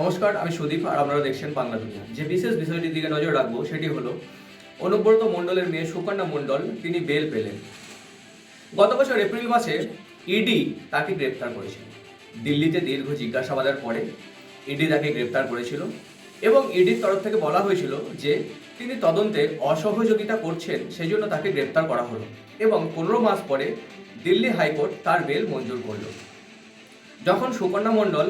নমস্কার, আমি সুদীপ আর আপনারা দেখছেন বাংলা দুনিয়া। যে বিশেষ বিষয়টির দিকে নজর রাখব সেটি হলো, অনুব্রত মণ্ডলের মেয়ে সুকন্যা মণ্ডল, তিনি বেল পেলেন। গত বছর এপ্রিল মাসে ইডি তাকে গ্রেপ্তার করেছিল। দিল্লিতে দীর্ঘ জিজ্ঞাসাবাদের পরে ইডি তাকে গ্রেপ্তার করেছিল এবং ইডির তরফ থেকে বলা হয়েছিল যে তিনি তদন্তে অসহযোগিতা করছেন সেই জন্য তাকে গ্রেপ্তার করা হলো এবং পনেরো মাস পরে দিল্লি হাইকোর্ট তার বেল মঞ্জুর করল। যখন সুকন্যা মণ্ডল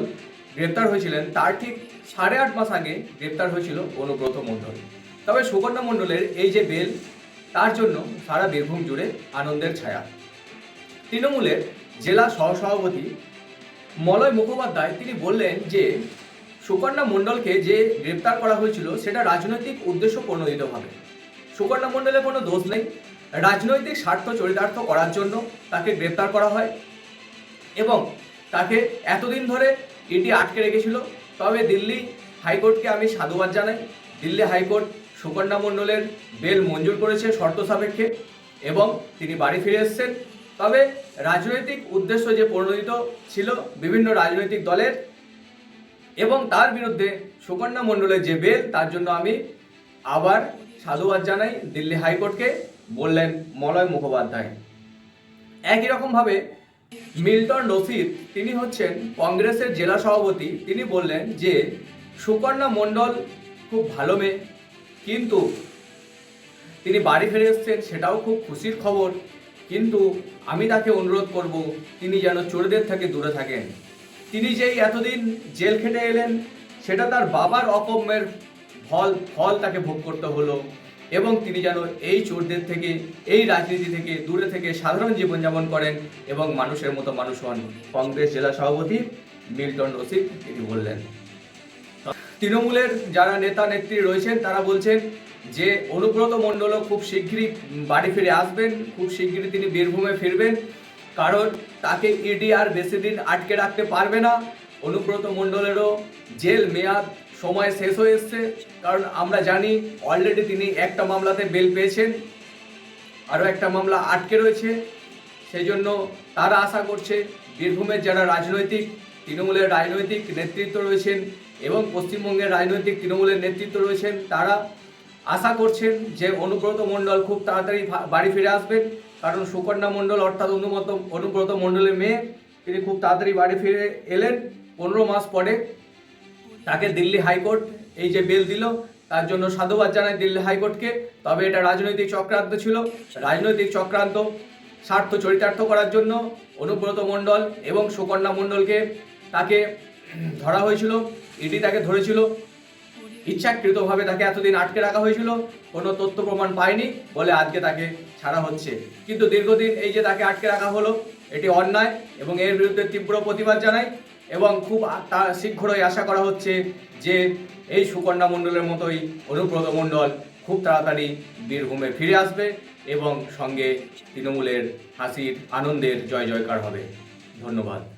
গ্রেপ্তার হয়েছিলেন, তার ঠিক সাড়ে আট মাস আগে গ্রেপ্তার হয়েছিল অনুব্রত মণ্ডল। তবে সুকন্যা মণ্ডলের এই যে বেল, তার জন্য সারা বীরভূম জুড়ে আনন্দের ছায়া। তৃণমূলের জেলা সহসভাপতি মলয় মুখোপাধ্যায়, তিনি বললেন যে, সুকন্যা মণ্ডলকে যে গ্রেপ্তার করা হয়েছিল, সেটা রাজনৈতিক উদ্দেশ্য প্রণোদিতভাবে। সুকন্যা মণ্ডলের কোনো দোষ নেই। রাজনৈতিক স্বার্থ চরিতার্থ করার জন্য তাকে গ্রেপ্তার করা হয় এবং তাকে এতদিন ধরে ইডি আটকে রেখেছিল। তবে দিল্লি হাইকোর্টকে আমি সাধুবাদ জানাই। দিল্লি হাইকোর্ট সুকন্যা মণ্ডলের বেল মঞ্জুর করেছে শর্ত সাপেক্ষে এবং তিনি বাড়ি ফিরে এসেছেন। তবে রাজনৈতিক উদ্দেশ্য যে প্রণোদিত ছিল বিভিন্ন রাজনৈতিক দলের এবং তার বিরুদ্ধে সুকন্যা মণ্ডলের যে বেল, তার জন্য আমি আবার সাধুবাদ জানাই। দিল্লি হাইকোর্টকে বললেন মলয় মুখোপাধ্যায়। একই রকমভাবে মিল্টন রশিদ, তিনি হচ্ছেন কংগ্রেসের জেলা সভাপতি। তিনি বললেন যে, সুকন্যা মণ্ডল খুব ভালো মেয়ে, কিন্তু তিনি বাড়ি ফিরে এসেছেন, সেটাও খুব খুশির খবর। কিন্তু আমি তাকে অনুরোধ করব, তিনি যেন চোরদের থেকে দূরে থাকেন। তিনি যেই এতদিন জেল খেটে এলেন, সেটা তার বাবার অকম্যের ফল ফল তাকে ভোগ করতে হলো। এবং তিনি যেন এই চোরদের থেকে, এই রাজনীতি থেকে দূরে থেকে সাধারণ জীবনযাপন করেন এবং মানুষের মতো মানুষ হন। কংগ্রেস জেলা সভাপতি মিল্টন রশিদ তিনি বললেন। তৃণমূলের যারা নেতা, নেত্রী রয়েছেন, তারা বলছেন যে অনুব্রত মণ্ডলও খুব শীঘ্রই বাড়ি ফিরে আসবেন। খুব শীঘ্রই তিনি বীরভূমে ফিরবেন। কারণ তাকে ইডি আর বেশি দিন আটকে রাখতে পারবে না। অনুব্রত মণ্ডলেরও জেল মেয়াদ সময় শেষ হয়ে এসছে, কারণ আমরা জানি অলরেডি তিনি একটা মামলাতে বেল পেয়েছেন, আরও একটা মামলা আটকে রয়েছে। সেই জন্য তারা আশা করছে বীরভূমের যারা রাজনৈতিক, তৃণমূলের রাজনৈতিক নেতৃত্ব রয়েছেন এবং পশ্চিমবঙ্গের রাজনৈতিক তৃণমূলের নেতৃত্ব রয়েছেন, তারা আশা করছেন যে অনুব্রত মণ্ডল খুব তাড়াতাড়ি বাড়ি ফিরে আসবেন। কারণ সুকন্যা মণ্ডল অর্থাৎ অনুমত অনুব্রত মণ্ডলের মেয়ে, তিনি খুব তাড়াতাড়ি বাড়ি ফিরে এলেন। পনেরো মাস পরে তাকে দিল্লি হাইকোর্ট এই যে বেল দিল, তার জন্য সাধুবাদ জানায় দিল্লি হাইকোর্টকে। তবে এটা রাজনৈতিক চক্রান্ত ছিল। রাজনৈতিক চক্রান্ত স্বার্থ চরিতার্থ করার জন্য অনুব্রত মণ্ডল এবং সুকন্যা মণ্ডলকে তাকে ধরা হয়েছিল। ইডি তাকে ধরেছিল। ইচ্ছাকৃতভাবে তাকে এতদিন আটকে রাখা হয়েছিল। কোনো তথ্য প্রমাণ পায়নি বলে আজকে তাকে ছাড়া হচ্ছে। কিন্তু দীর্ঘদিন এই যে তাকে আটকে রাখা হলো, এটি অন্যায় এবং এর বিরুদ্ধে তীব্র প্রতিবাদ জানাই এবং খুব শীঘ্রই আশা করা হচ্ছে যে এই সুকন্যা মণ্ডলের মতোই অনুব্রত মণ্ডল খুব তাড়াতাড়ি বীরভূমে ফিরে আসবে এবং সঙ্গে তৃণমূলের হাসির আনন্দের জয় জয়কার হবে। ধন্যবাদ।